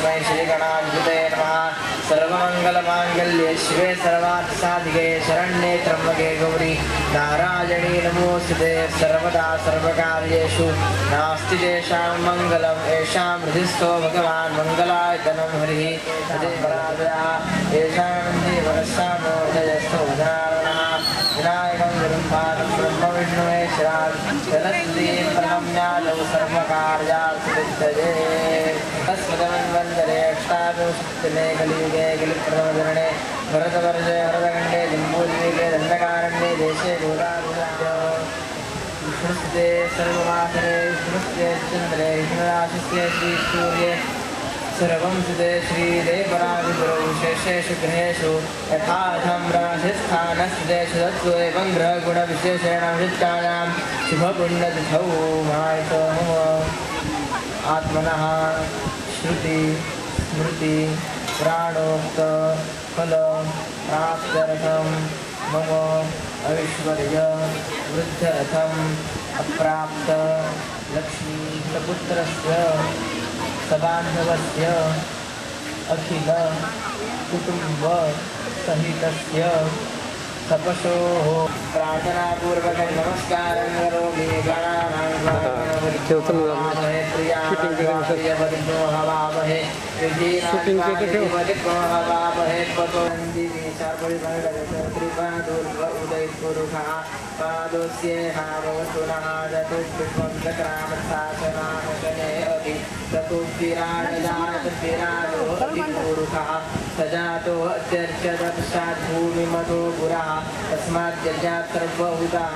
सर्वविग्रहस्तस्मै श्रीगणाधिपते नमः सर्वमङ्गलमाङ्गल्ये शिवे सर्वार्थसाधिके शरण्ये त्र्यम्बके गौरी नारायणी नमोऽस्तुते सर्वदा सर्वकार्येषु नास्ति तेषां मङ्गलम् येषां हृदिस्थो भगवान् मङ्गलायतनं हरिः हृदयपराधया येषां देवरस्यामोदयस्थो जनार्दनः विनायकं गुरुं पादं ब्रह्मविष्णुमेश्वरान् जलस्तीं प्रणम्यालौ सर्वकार्यार्थसिद्धये तस्मदमन्वन्तरे अष्टादशतमे कलियुगे कलिप्रथमचरणे भरतवर्षे भरतखण्डे जम्बूद्वीपे दण्डकारण्ये देशे गोदावृत्य विष्णुस्ते सर्ववासरे विष्णुस्ते चन्द्रे विष्णुराशिस्ते श्रीसूर्ये सर्वं सुते श्रीदेवरादिगुरौ विशेषेषु गृहेषु यथार्थं राशिस्थानस्थितेषु तत्त्व एवं ग्रहगुणविशेषेण वृत्तायां शुभपुण्यतिथौ मायतो आत्मनः श्रुति, स्मृति, प्राणोक्त फल प्राप्त्यर्थं मम ऐश्वर्य वृद्ध्यर्थम् अप्राप्त लक्ष्मीपुत्रस्य सबान्धवस्य अखिल कुटुम्ब सहितस्य तपसोः प्रार्थनापूर्वकं नमस्कारं करोमि गणानां ठेवतो ना. Shooting केलं नसेल. प्रियावरितो हवामहे Shooting केलं ठेव. विधिनां हवामहे पतोन्दिनी सर्वैर्भगवत्कृपादुर्ग उदयपुरुषः पादोस्ये हावतु नः चतुष्पुष्पं चक्रामशासनामशने अपि चतुर्विराजजातविराजो सजातो अत्यर्चदपश्चात् पुरः यज्ञात् सर्वभूताः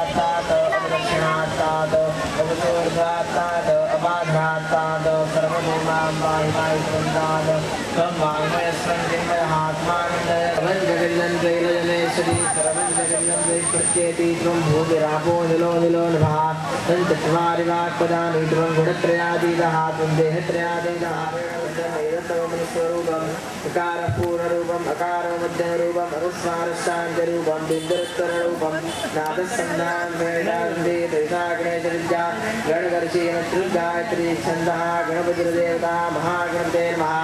सर्वभूमां वायुवायुवृन्दात् त्वं वाङ्मयस्वं चिन्मयहात्मानन्दय सर्वं जगन्नन्दैलजनेश्वरी सर्वं जगन्नं वैकृत्येति त्वं भूमिरापो निलो निलो नभः तञ्चत्वारि वाक्पदानि त्वं गुणत्रयादीतः त्वं देहत्रयादीतः स्वरूपम् अकारपूर्णरूपम् अकारमध्यरूपम् अनुस्वारशान्तरूपं बिन्दुरुत्तररूपं नादसन्धां वेदान्ते त्रैसाग्नेशविद्या गणगर्षेण त्रिगायत्री छन्दः गणपतिर्देवता महागणपते नमः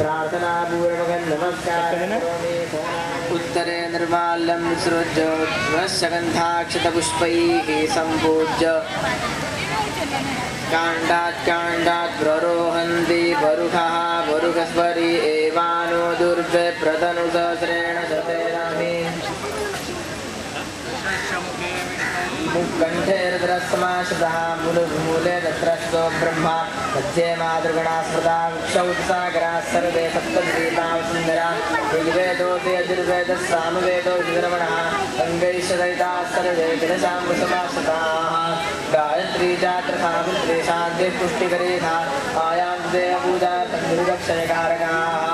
प्रार्थनापूर्वकं नमस्कारं करोमि उत्तरे निर्माल्यं विसृज्य वशगन्धाक्षतपुष्पैः सम्पूज्य काण्डात् काण्डात् प्ररोहन्ति वरुखः वरुखस्वरि एवानो दुर्वे प्रतनुसहस्रेण मुक्कण्ठेर्द्रस्माशतः मूले तत्रस्तो ब्रह्मा मध्ये मातृगणा स्मृता क्षौत्सागराः सर्वे सप्तद्वीपाः सुन्दरा ऋग्वेदोऽपि यजुर्वेदः सामवेदो विद्रमणः अङ्गैश्वरिताः सर्वे दिनशाम्बसमाश्रिताः गायत्री चात्र सावित्री शान्तिः पुष्टिकरेखा आयां देवपूजा तन्निरुदक्षयकारकाः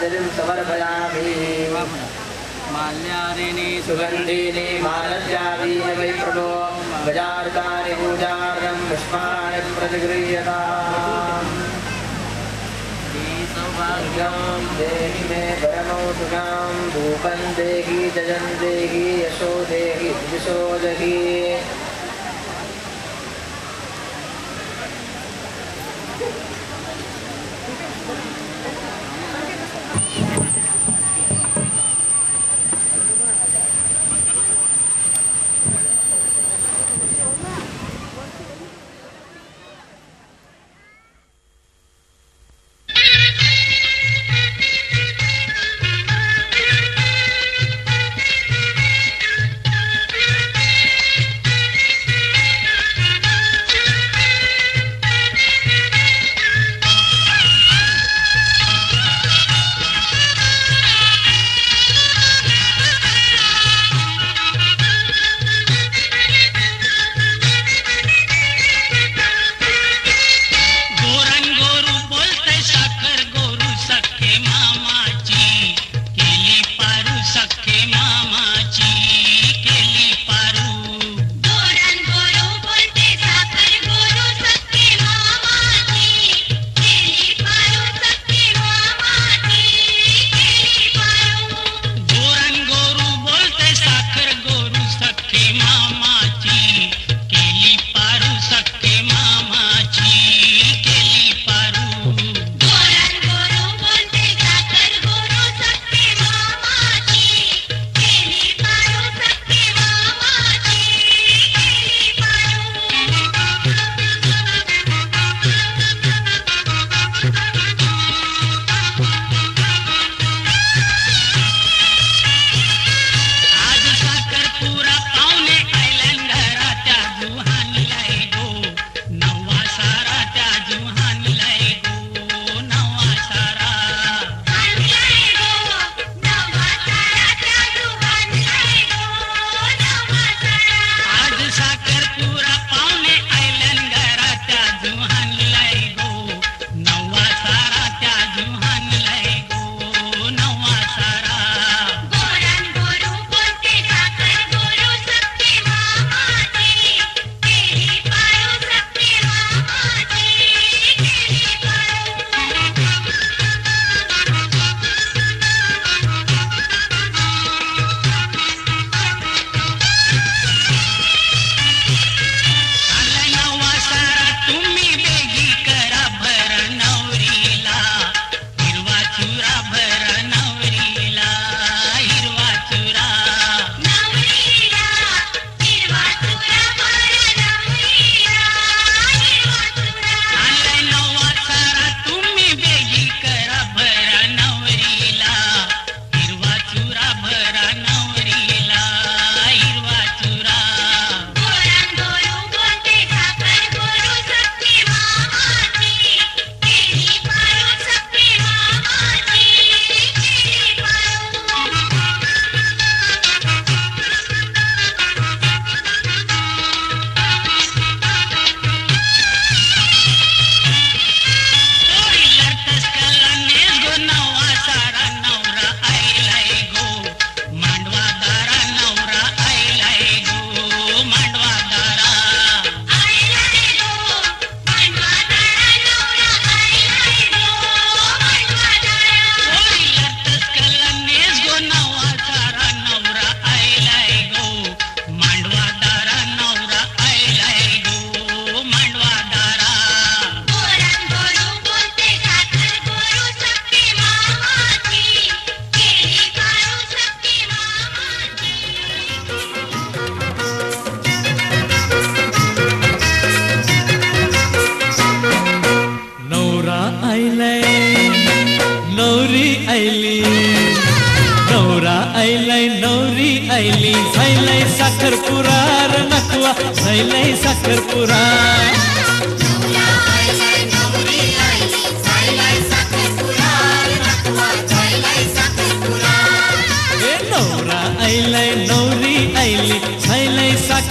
अंजलिं समर्पयामि। माल्यादिनी सुगन्धिनी मालस्यादीन वै प्रणो गजार्कानि पूजार्णं पुष्पाणि प्रतिगृह्यता सौभाग्यं देहि मे परमौतुकां धूपं देहि जजं देहि यशो देहि दिशो दहि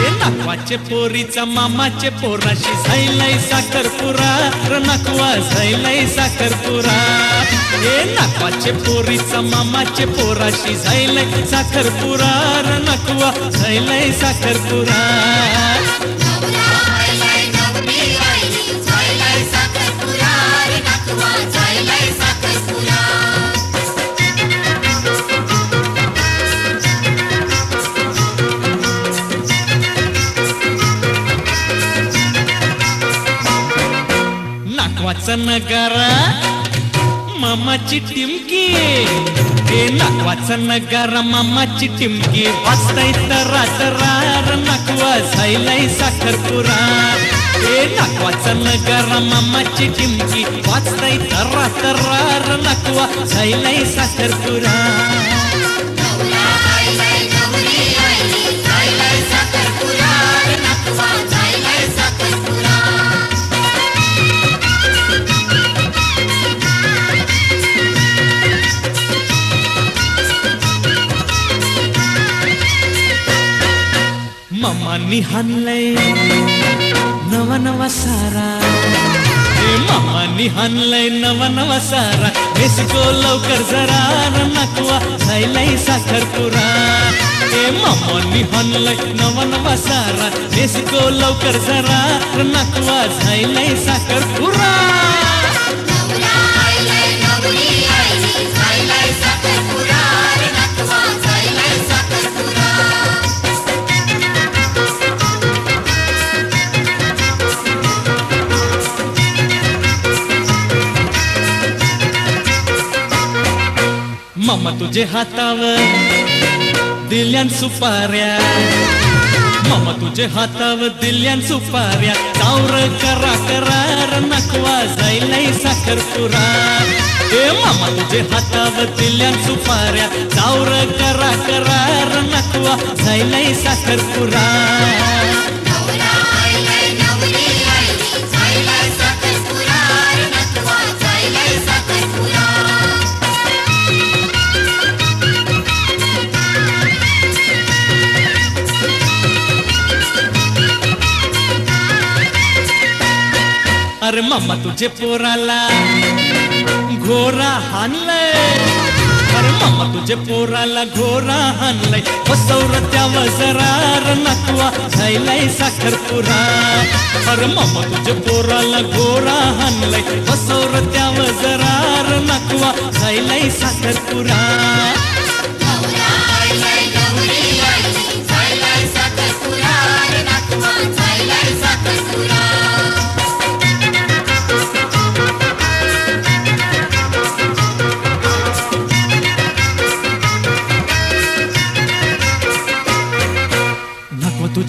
नाकवाचे पोरीचा मामाचे पोराशी झायलाय साखरपुरा. रनाकवा झायलाय साखरपुरा. हे नाकवाचे पोरीचा मामाचे पोराशी झायलाय साखरपुरा. रनाकवा झायलाय साखरपुरा. नगारा मामाची टिमकी ए नाकवाचा नगारा मामाची टिमकी. वाचताय तरा तरार नाकवा झायलाय साखरपुरा. ए नाकवाचा नगारा मामाची टिमकी. वाचताय तरा तरार नाकवा झायलाय साखरपुरा. महानिहानलय नव नव सारा। महानिहानलय नव नव सारा। बेसको लवकर जरा नकवा झायलाय साखर पुरा। ए महानिहानलय नव नव सारा। बेसको लवकर जरा नकवा झायलाय साखर पुरा। तुझे हातावर दिल्यान सुपाऱ्या. मामा तुझे हातावर दिल्यान सुपाऱ्या. कावर करा करार नकवा जायलाय साखरपुरा. ए मामा तुझे हातावर दिल्यान सुपाऱ्या. चावर करा करार नकवा जायलाय साखर पुरा मम्मा मामा तुझे पोराला घोरा हाणलंय. अरे मामा तुझे पोराला घोरा हाणलंय. बसवर वजरार जरा र नकवा झायलाय साखरपुरा. अरे मामा तुझे पोराला घोरा हाणलंय. बसवर वजरार जरा र नकवा झायलाय साखरपुरा.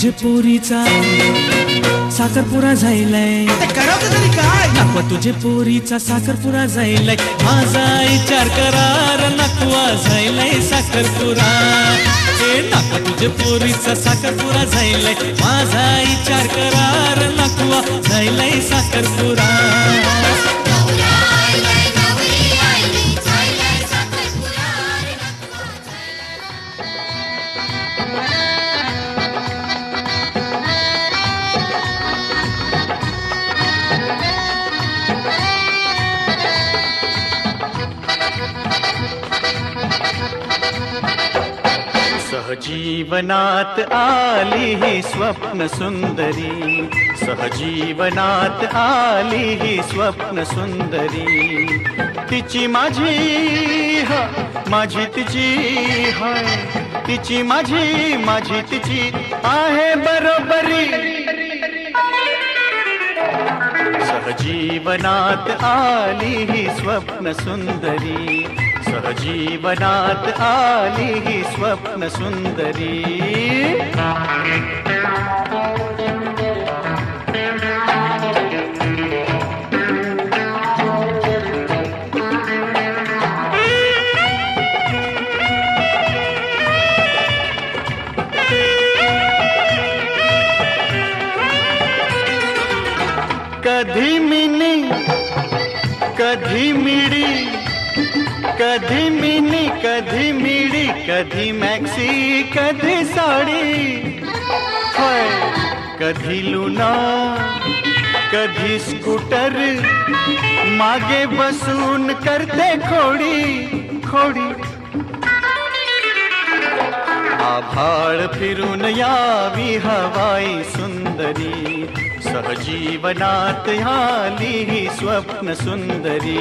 पोरीचा साखरपुरा काय? नकवा तुझे पोरीचा साखरपुरा जायलाय माझा विचार करार नकवा जायलाय साखरपुरा. ए नकवा तुझे पोरीचा साखरपुरा जायलाय माझा विचार करार नकवा जायलाय साखरपुरा. सहजीवनात आली ही स्वप्न सुंदरी। सहजीवनात आली ही स्वप्न सुंदरी। तिची माझी ह, माझी तिची हाय तिची माझी माझी तिची आहे बरोबरी। सहजीवनात आली ही स्वप्न सुंदरी। सहजीवनात आली ही स्वप्न सुंदरी। कधी मिनी कधी मिड़ी कधी मिनी कधी मिडी कधी मैक्सी, कधी साडी। होय, कधी लूना, कधी स्कूटर। मागे बसून करते खोडी खोडी। आभाळ फिरून यावी हवाई सुंदरी। सहजीवनात आली ही स्वप्न सुंदरी।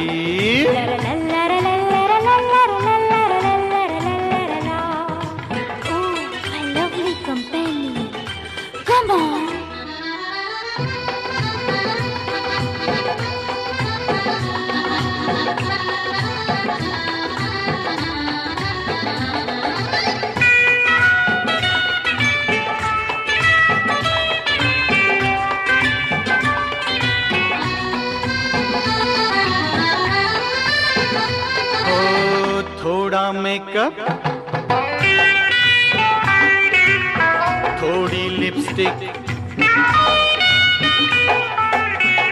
लिपस्टिक।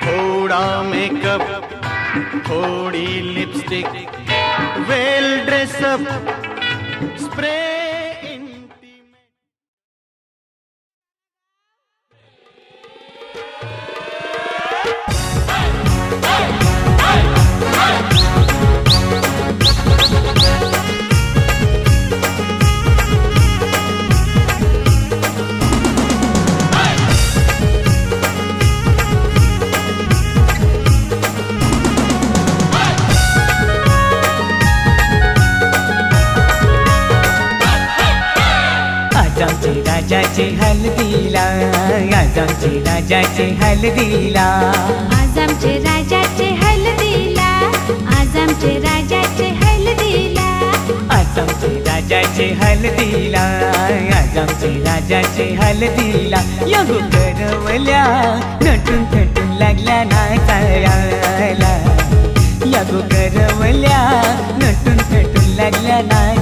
थोड़ा मेकअप थोड़ी लिपस्टिक। वेल ड्रेसअप स्प्रे राजाचे हल्दीला आज आमचे राजाचे हल्दीला. आज आमचे राजाचे हल्दीला आज आमचे राजाचे हल्दीला. आज आमचे राजाचे हल्दीला आज आमचे राजाचे हल्दीला. यगो करवल्या नटून थटून लागल्या नाचायला. यगो करवल्या नटून थटून लागल्या नाचाया